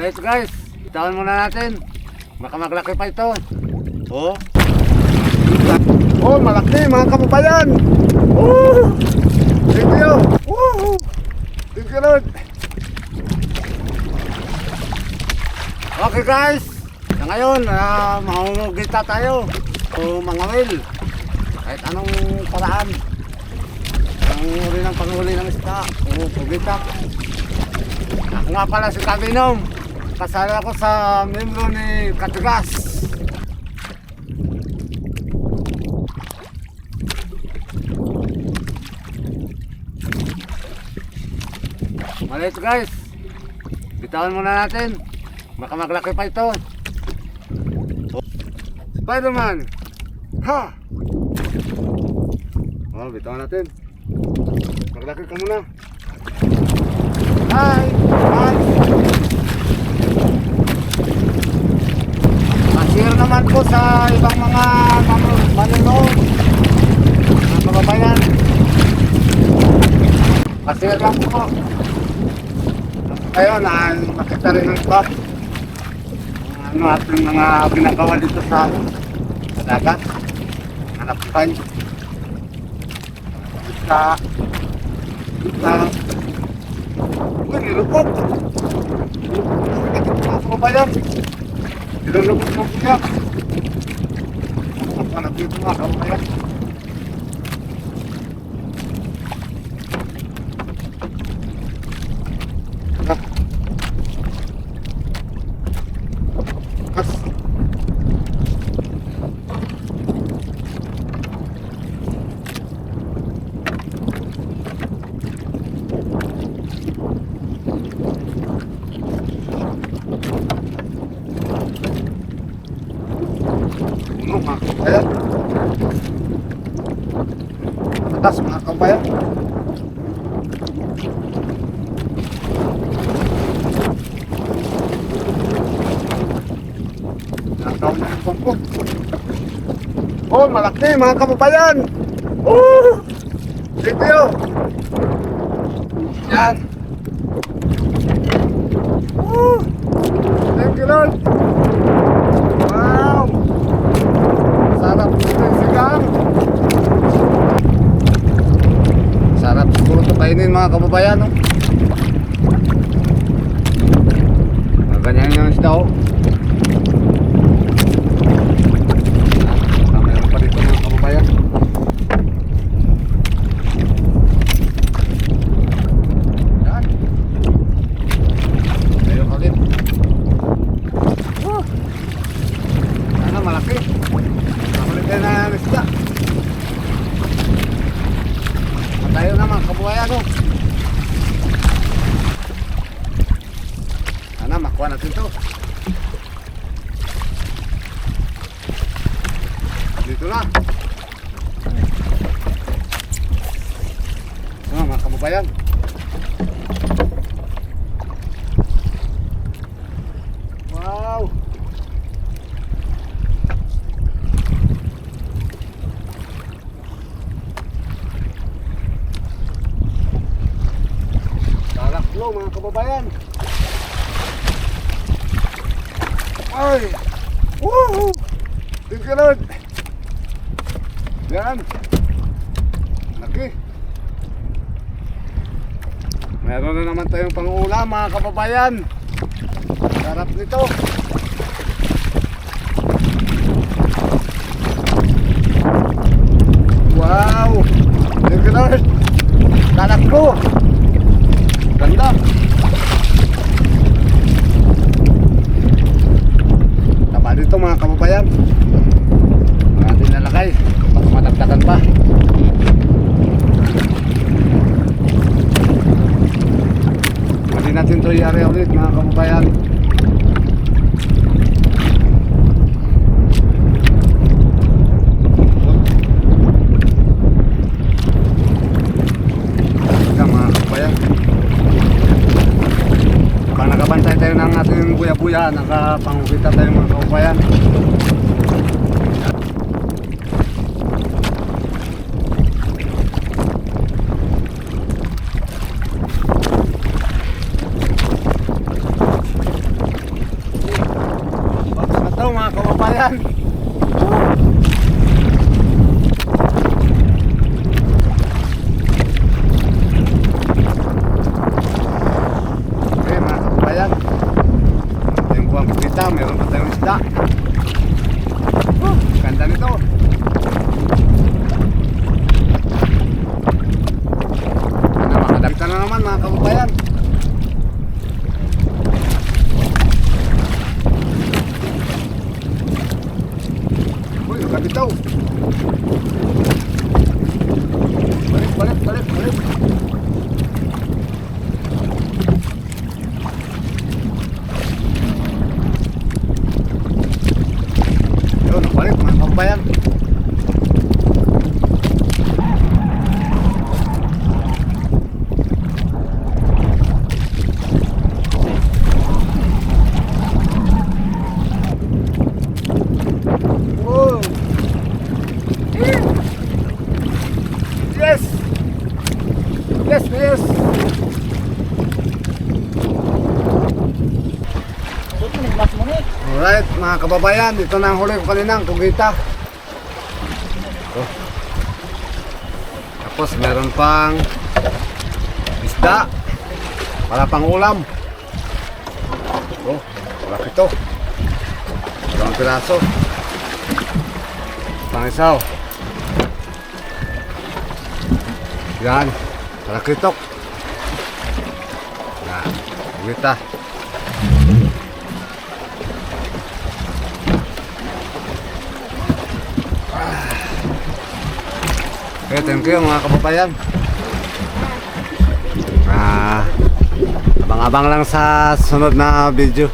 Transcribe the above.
Alright guys, bitawan muna natin. Baka maglaki pa ito. Oh. Oh, malaki mga kababayan. Oh! Thank you. Woo! Thank you Lord. Okay guys, sa ngayon, uh, mahungugita tayo. O mga will. Kahit anong paraan. Ang uri ng panghuli ng isda. O pagbitak. Ako nga pala si Kabinom. Kasali ako sa membro ni Katigas. Maliit guys. Bitawan muna natin. Baka maglaki pa ito. Spider-Man! Ha! Oh, bitawan natin. Maglaki ka muna. Hi! Hi! Naman po sa ibang mga manu- manunood. Mga kababayan. Masir lang po. Ngayon, ah, makita rin. Ang Ano ating mga ginagawa dito sa, sa dagat. Hanap buhay. Isa. Isa. Uy, nilupot. Nilupot sa kababayan. Mo siya. Ang dito mga kababayan. Ano mga kabayan? Atas mga kabayan. Nakataon na yung pangko. Oh, malaki mga kababayan. Oh! Video. Yan. Oh! Thank you, Lord. Wow! Sarap nito yung sigang. Sarap siguro ito kainin mga kababayan. No? Ganyan yung isda oh. Ah, Meron pa dito mga kababayan. Yan. Ayun ulit. Woo! Ano, malaki. Makulit na isda. Matayo naman, kabuhayan oh. Sana makuha natin to. Dito na. Ano mga kababayan? Wow! Talaklo mga kababayan. Ay! Woohoo! Thank you Lord! Yan! Laki! Meron na naman tayong pang-ulam mga kababayan. Sarap nito. Wow! Thank you Lord! Talaklo! Ganda! Tama dito mga kababayan. Mga ating nalagay. Baka madagdagan pa. Hindi natin ito i-area ulit mga kababayan. siya, nakapangupita tayo mga kaupayan. Pagkakataw. Yung buwang kita, meron pa tayong isda. Oh, ganda nito. Ano, makadagta na naman mga kababayan. Yes. Yes, yes. Alright, mga kababayan, ito na ang huli ko kaninang kugita. Tapos meron pang isda para pang ulam. Oh, wala ito. Dalawang piraso. Pang Yan, para kitok. Nah, kugita. Okay, thank you mga kababayan. Ah, abang-abang lang sa sunod na video.